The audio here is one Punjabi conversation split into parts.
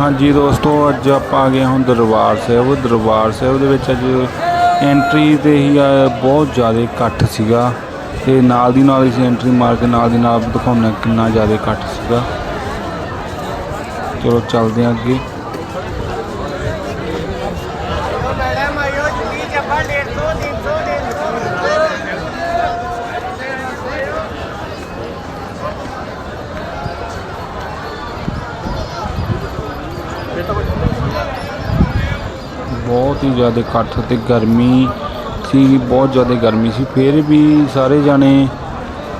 ਹਾਂਜੀ ਦੋਸਤੋ, ਅੱਜ ਆਪਾਂ ਆ ਗਏ ਹੁਣ ਦਰਬਾਰ ਸਾਹਿਬ। ਦਰਬਾਰ ਸਾਹਿਬ ਦੇ ਵਿੱਚ ਅੱਜ ਐਂਟਰੀ ਤੇ ਹੀ ਆ ਬਹੁਤ ਜ਼ਿਆਦਾ ਇਕੱਠ ਸੀਗਾ। ਤੇ ਨਾਲ ਦੀ ਨਾਲ ਅਸੀਂ ਐਂਟਰੀ ਮਾਰ ਕੇ ਨਾਲ ਦੀ ਨਾਲ ਦਿਖਾਉਣਾ ਕਿੰਨਾ ਜ਼ਿਆਦਾ ਇਕੱਠ ਸੀਗਾ। ਚਲੋ ਚੱਲਦੇ ਹਾਂ ਅੱਗੇ। ਹੀ ਜ਼ਿਆਦਾ ਇਕੱਠ ਤੇ ਗਰਮੀ ਸੀ, ਬਹੁਤ ਜ਼ਿਆਦਾ ਗਰਮੀ ਸੀ। ਫਿਰ ਵੀ ਸਾਰੇ ਜਾਣੇ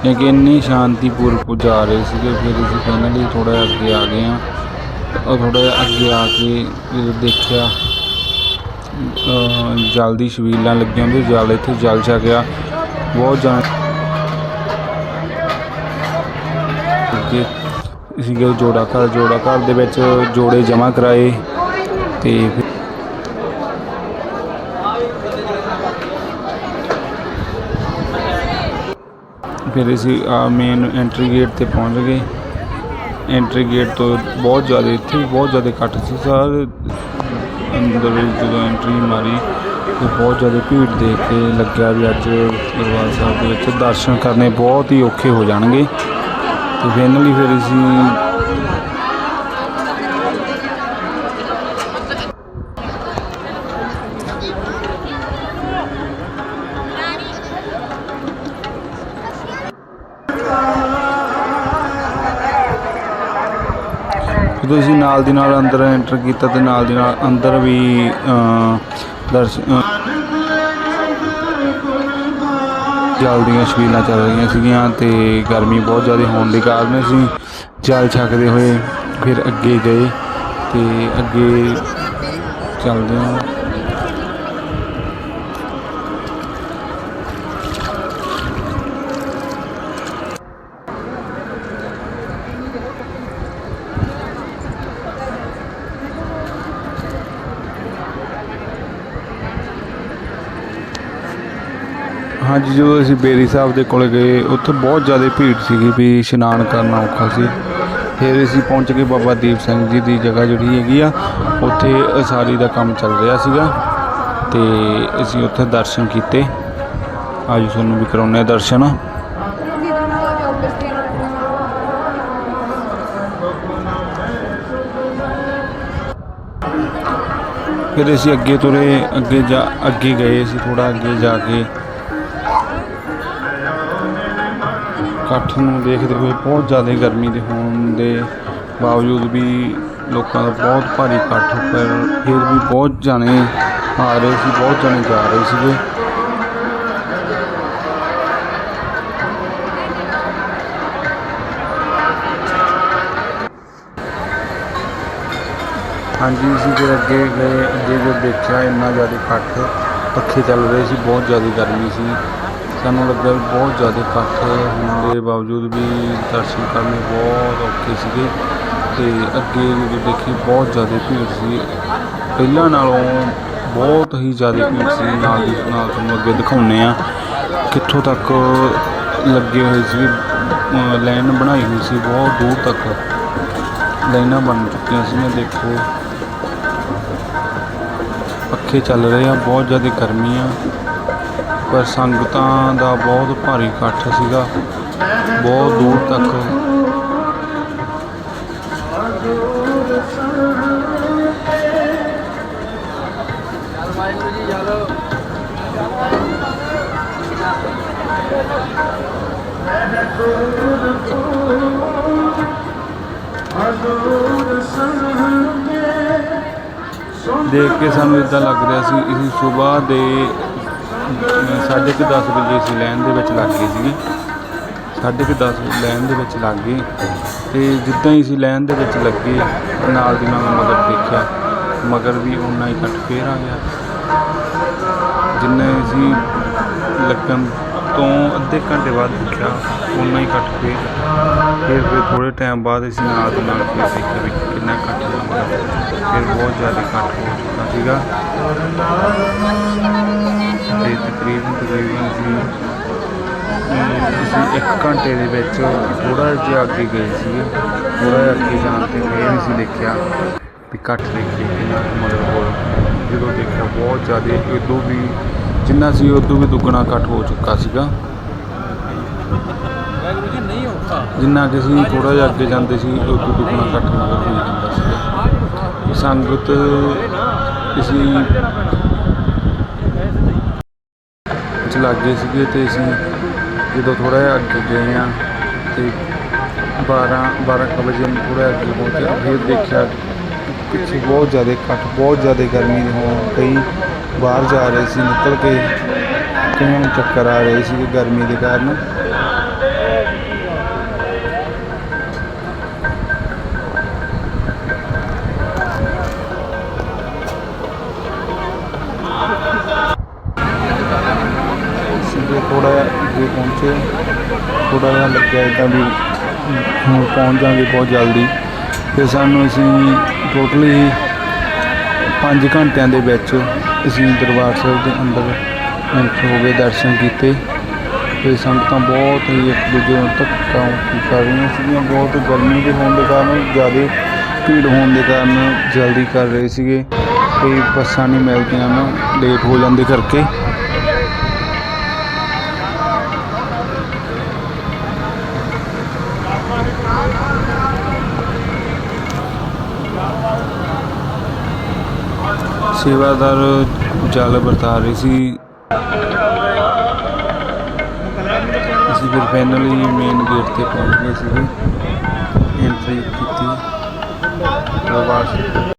ਕਿ ਇੰਨੀ ਸ਼ਾਂਤੀਪੂਰਵਕ ਜਾ ਰਹੇ ਸੀਗੇ, ਫਿਰ ਅਸੀਂ ਫਾਈਨਲੀ ਥੋੜਾ ਅੱਗੇ ਆ ਗਏ ਆ ਥੋੜਾ ਅੱਗੇ ਆ ਕੇ ਦੇਖਿਆ, ਅਹ ਜਲ ਦੀ ਛਬੀਲਾਂ ਲੱਗੀਆਂ ਹੁੰਦੇ ਜਲ ਇੱਥੇ ਜਲ ਛਕਿਆ ਬਹੁਤ ਜਾਣੇ ਅੱਗੇ ਸੀਗੇ ਜੋੜਾ ਘਰ ਜੋੜਾ ਘਰ ਦੇ ਵਿੱਚ ਜੋੜੇ ਜਮ੍ਹਾਂ ਕਰਾਏ ਤੇ ਫਿਰ ਅਸੀਂ ਆ ਮੇਨ ਐਂਟਰੀ ਗੇਟ ਤੇ ਪਹੁੰਚ ਗਏ। ਐਂਟਰੀ ਗੇਟ ਤੋਂ ਬਹੁਤ ਜ਼ਿਆਦਾ, ਇੱਥੇ ਵੀ ਬਹੁਤ ਜ਼ਿਆਦਾ ਇਕੱਠ ਸੀ। ਸਾਰੇ ਅੰਦਰ ਜਦੋਂ ਐਂਟਰੀ ਮਾਰੀ, ਤੇ ਬਹੁਤ ਜ਼ਿਆਦਾ ਭੀੜ ਦੇਖ ਕੇ ਲੱਗਿਆ ਵੀ ਅੱਜ ਦਰਬਾਰ ਸਾਹਿਬ ਦੇ ਵਿੱਚ ਦਰਸ਼ਨ ਕਰਨੇ ਬਹੁਤ ਹੀ ਔਖੇ ਹੋ ਜਾਣਗੇ। ਤੇ ਫਾਈਨਲੀ ਫਿਰ ਅਸੀਂ ਜਦੋਂ ਅਸੀਂ ਨਾਲ ਦੀ ਨਾਲ ਅੰਦਰ ਐਂਟਰ ਕੀਤਾ ਤੇ ਨਾਲ ਦੀ ਨਾਲ ਅੰਦਰ ਵੀ ਦਰਸ਼ ਦਰਸ਼ਨ ਜਲ ਦੀਆਂ ਛਬੀਲਾਂ ਚੱਲ ਰਹੀਆਂ ਸੀਗੀਆਂ ਤੇ ਗਰਮੀ ਬਹੁਤ ਜ਼ਿਆਦਾ ਹੋਣ ਦੇ ਕਾਰਨ ਅਸੀਂ ਜਲ ਛਕਦੇ ਹੋਏ ਫਿਰ ਅੱਗੇ ਗਏ ਤੇ ਅੱਗੇ ਚੱਲਦੇ ਹਾਂ। ਹਾਂਜੀ, ਜਦੋਂ ਅਸੀਂ ਬੇਰੀ ਸਾਹਿਬ ਦੇ ਕੋਲ ਗਏ, ਉੱਥੇ ਬਹੁਤ ਜ਼ਿਆਦਾ ਭੀੜ ਸੀਗੀ ਵੀ ਇਸ਼ਨਾਨ ਕਰਨਾ ਔਖਾ ਸੀ। ਫਿਰ ਅਸੀਂ ਪਹੁੰਚ ਕੇ ਬਾਬਾ ਦੀਪ ਸਿੰਘ ਜੀ ਦੀ ਜਗ੍ਹਾ ਜਿਹੜੀ ਹੈਗੀ ਆ, ਉੱਥੇ ਉਸਾਰੀ ਦਾ ਕੰਮ ਚੱਲ ਰਿਹਾ ਸੀਗਾ ਤੇ ਅਸੀਂ ਉੱਥੇ ਦਰਸ਼ਨ ਕੀਤੇ। ਅੱਜ ਤੁਹਾਨੂੰ ਵੀ ਕਰਾਉਂਦੇ ਹਾਂ ਦਰਸ਼ਨ। ਫਿਰ ਅਸੀਂ ਅੱਗੇ ਤੁਰੇ, ਅੱਗੇ ਜਾ, ਅੱਗੇ ਗਏ ਅਸੀਂ ਥੋੜਾ ਅੱਗੇ ਜਾ ਕੇ। ਇਕੱਠ ਨੂੰ ਦੇਖਦੇ ਹੋਏ ਬਹੁਤ ਜ਼ਿਆਦਾ ਗਰਮੀ ਦੇ ਹੋਣ ਦੇ ਬਾਵਜੂਦ ਵੀ ਲੋਕਾਂ ਦਾ ਬਹੁਤ ਭਾਰੀ ਇਕੱਠ ਪਰ ਫਿਰ ਵੀ ਬਹੁਤ ਜਾਣੇ ਆ ਰਹੇ ਸੀ, ਬਹੁਤ ਜਾਣੇ ਜਾ ਰਹੇ ਸੀਗੇ। ਹਾਂਜੀ, ਅਸੀਂ ਫਿਰ ਅੱਗੇ ਗਏ, ਅੱਗੇ ਜੋ ਦੇਖਿਆ, ਇੰਨਾ ਜ਼ਿਆਦਾ ਇਕੱਠ ਪੱਖੇ ਚੱਲ ਰਹੇ ਸੀ, ਬਹੁਤ ਜ਼ਿਆਦਾ ਗਰਮੀ ਸੀ। ਸਾਨੂੰ ਲੱਗਾ ਵੀ ਬਹੁਤ ਜ਼ਿਆਦਾ ਇਕੱਠ ਹੋਣ ਦੇ ਬਾਵਜੂਦ ਵੀ ਦਰਸ਼ਨ ਕਰਨੇ ਬਹੁਤ ਔਖੇ ਸੀਗੇ ਅਤੇ ਅੱਗੇ ਜਦੋਂ ਦੇਖੀ ਬਹੁਤ ਜ਼ਿਆਦਾ ਭੀੜ ਸੀ। ਪਹਿਲਾਂ ਨਾਲੋਂ ਬਹੁਤ ਹੀ ਜ਼ਿਆਦਾ ਭੀੜ ਸੀ। ਨਾਲ ਦੀ ਨਾਲ ਤੁਹਾਨੂੰ ਅੱਗੇ ਦਿਖਾਉਂਦੇ ਆ ਕਿੱਥੋਂ ਤੱਕ ਲੱਗੇ ਹੋਏ ਸੀ ਲਾਈਨ ਬਣਾਈ ਹੋਈ ਸੀ। ਬਹੁਤ ਦੂਰ ਤੱਕ ਲਾਈਨਾਂ ਬਣ ਚੁੱਕੀਆਂ ਸੀ। ਦੇਖੋ, ਪੱਖੇ ਚੱਲ ਰਹੇ ਆ। ਬਹੁਤ ਜ਼ਿਆਦਾ ਗਰਮੀ ਆ। ਪਰ ਸੰਗਤਾਂ ਦਾ ਬਹੁਤ ਭਾਰੀ ਇਕੱਠ ਸੀਗਾ। ਬਹੁਤ ਦੂਰ ਤੱਕ। ਦੇਖ ਕੇ ਸਾਨੂੰ ਇਦਾਂ ਲੱਗ ਰਿਹਾ ਸੀ, ਇਸ ਸਵੇਰ ਦੇ ਸਾਢੇ ਕੁ ਦਸ ਵਜੇ ਅਸੀਂ ਲਾਈਨ ਦੇ ਵਿੱਚ ਲੱਗ ਗਏ ਸੀਗੇ। ਸਾਢੇ ਕੁ ਦਸ ਵਜੇ ਲਾਈਨ ਦੇ ਵਿੱਚ ਲੱਗ ਗਏ ਤੇ ਜਿੱਦਾਂ ਹੀ ਅਸੀਂ ਲਾਈਨ ਦੇ ਵਿੱਚ ਲੱਗੇ, ਨਾਲ ਦੀ ਨਾਲ ਮਗਰ ਦੇਖਿਆ, ਮਗਰ ਵੀ ਉਨਾ ਹੀ ਇਕੱਠ ਫੇਰ ਆ ਗਿਆ। ਜਿੰਨੇ ਅਸੀਂ ਲੱਗਣ ਤੋਂ ਅੱਧੇ ਘੰਟੇ ਬਾਅਦ ਦੇਖਿਆ ਉਨਾ ਹੀ ਇਕੱਠ ਫੇਰ। ਫਿਰ ਫਿਰ ਥੋੜੇ ਟਾਈਮ ਬਾਅਦ ਅਸੀਂ ਨਾਲ ਦੀ ਨਾਲ ਫਿਰ ਦੇਖਿਆ ਵੀ ਕਿੰਨਾ ਘੱਟ ਇਕੱਠ ਹੁੰਦਾ ਫਿਰ ਬਹੁਤ ਜ਼ਿਆਦਾ ਘੱਟ ਹੋ ਚੁੱਕਾ ਸੀਗਾ। ਤੇ ਤਕਰੀਬਨ ਤਕਰੀਬਨ ਅਸੀਂ ਅਸੀਂ ਇੱਕ ਘੰਟੇ ਦੇ ਵਿੱਚ ਥੋੜਾ ਜਿਹਾ ਅੱਗੇ ਗਏ ਸੀ ਥੋੜਾ ਜਿਹਾ ਅੱਗੇ ਜਾਣ ਤੇ ਫਿਰ ਅਸੀਂ ਦੇਖਿਆ ਵੀ ਇਕੱਠ ਦੇਖ ਕੇ ਕਿੰਨਾ ਮਤਲਬ ਹੋਰ ਜਦੋਂ ਦੇਖਿਆ ਬਹੁਤ ਜ਼ਿਆਦਾ, ਉਦੋਂ ਵੀ ਜਿੰਨਾ ਸੀ ਉਦੋਂ ਵੀ ਦੁੱਗਣਾ ਇਕੱਠ ਹੋ ਚੁੱਕਾ ਸੀਗਾ। ਜਿੰਨਾ ਕਿ ਅਸੀਂ ਥੋੜਾ ਜਿਹਾ ਅੱਗੇ ਜਾਂਦੇ ਸੀ, ਉਦੋਂ ਦੁੱਗਣਾ ਇਕੱਠ ਮਤਲਬ ਹੋ ਜਾਂਦਾ ਸੀਗਾ। ਸੰਗਤ, ਅਸੀਂ ਲੱਗ ਗਏ ਸੀਗੇ ਤੇ ਅਸੀਂ ਜਦੋਂ ਥੋੜਾ ਜਿਹਾ ਅੱਗੇ ਗਏ ਆ ਤੇ 12 12 ਕੁ ਵਜੇ ਨੂੰ ਥੋੜਾ ਅੱਗੇ ਪਹੁੰਚਿਆ ਫਿਰ ਦੇਖਿਆ ਪਿੱਛੇ ਬਹੁਤ ਜ਼ਿਆਦਾ ਇਕੱਠ ਬਹੁਤ ਜ਼ਿਆਦਾ ਗਰਮੀ ਦੇ ਹੋਣ ਕਈ ਬਾਹਰ ਜਾ ਰਹੇ ਸੀ, ਨਿਕਲ ਕੇ ਕਈਆਂ ਨੂੰ ਚੱਕਰ ਆ ਰਹੇ ਸੀ ਗਰਮੀ ਦੇ ਕਾਰਨ। ਥੋੜਾ ਇੱਦਾਂ ਵੀ, ਹੁਣ ਪਹੁੰਚ ਜਾਵਾਂਗੇ ਬਹੁਤ ਜਲਦੀ। ਫਿਰ ਸਾਨੂੰ ਅਸੀਂ ਟੋਟਲੀ 5 ਘੰਟਿਆਂ ਦੇ ਵਿੱਚ ਅਸੀਂ ਦਰਬਾਰ ਸਾਹਿਬ ਦੇ ਅੰਦਰ ਹੋ ਗਏ ਦਰਸ਼ਨ ਕੀਤੇ। ਤੇ ਸੰਗਤਾਂ ਬਹੁਤ ਹੀ ਇੱਕ ਦੂਜੇ ਨੂੰ ਧੱਕਾ ਕਰ ਰਹੀਆਂ ਸੀਗੀਆਂ ਬਹੁਤ ਗਰਮੀ ਦੇ ਹੋਣ ਦੇ ਕਾਰਨ, ਜ਼ਿਆਦਾ ਭੀੜ ਹੋਣ ਦੇ ਕਾਰਨ ਜਲਦੀ ਕਰ ਰਹੇ ਸੀਗੇ। ਕਈ ਬੱਸਾਂ ਨਹੀਂ ਮਿਲਦੀਆਂ ਨਾ ਲੇਟ ਹੋ ਜਾਂਦੇ ਕਰਕੇ। ਸੇਵਾਦਾਰ ਜਲ ਵਰਤਾ ਰਹੇ ਸੀ। ਅਸੀਂ ਫਿਰ ਫਾਈਨਲੀ ਮੇਨ ਗੇਟ ਤੇ ਪਹੁੰਚ ਗਏ ਸੀ ਐਂਟਰੀ ਕੀਤੀ। ਦਰਬਾਰ